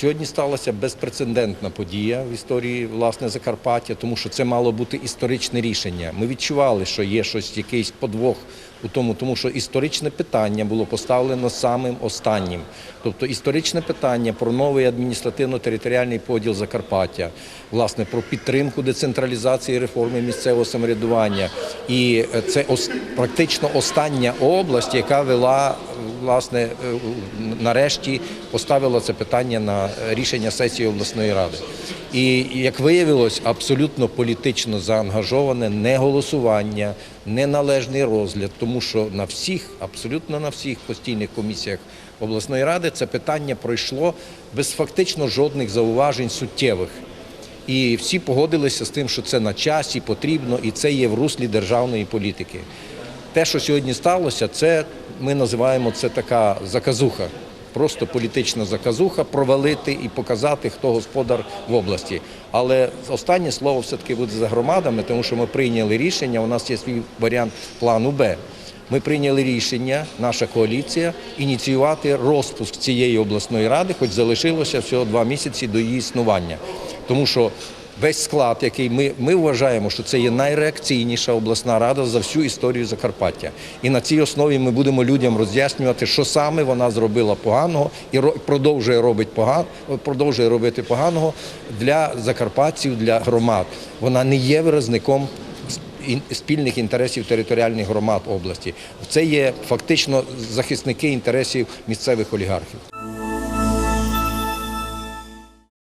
Сьогодні сталася безпрецедентна подія в історії власне Закарпаття, тому що це мало бути історичне рішення. Ми відчували, що є щось, якийсь подвох у тому, тому що історичне питання було поставлено самим останнім. Тобто історичне питання про новий адміністративно-територіальний поділ Закарпаття, власне, про підтримку децентралізації реформи місцевого самоврядування. І е, це практично остання область, яка вела власне е, нарешті поставила це питання на рішення сесії обласної ради. І як виявилось, абсолютно політично заангажоване не голосування, неналежний розгляд, тому що на всіх, абсолютно на всіх постійних комісіях обласної ради це питання пройшло без фактично жодних зауважень суттєвих. І всі погодилися з тим, що це на часі, потрібно, і це є в руслі державної політики. Те, що сьогодні сталося, це ми називаємо це така заказуха. Просто політична заказуха провалити і показати, хто господар в області. Але останнє слово все-таки буде за громадами, тому що ми прийняли рішення. У нас є свій варіант плану Б. Ми прийняли рішення, наша коаліція, ініціювати розпуск цієї обласної ради, хоч залишилося всього два місяці до її існування. Тому що весь склад, який ми, ми вважаємо, що це є найреакційніша обласна рада за всю історію Закарпаття. І на цій основі ми будемо людям роз'яснювати, що саме вона зробила поганого і ро- продовжує робити погано, продовжує робити поганого для закарпатців, для громад. Вона не є виразником спільних інтересів територіальних громад області. Це є фактично захисники інтересів місцевих олігархів.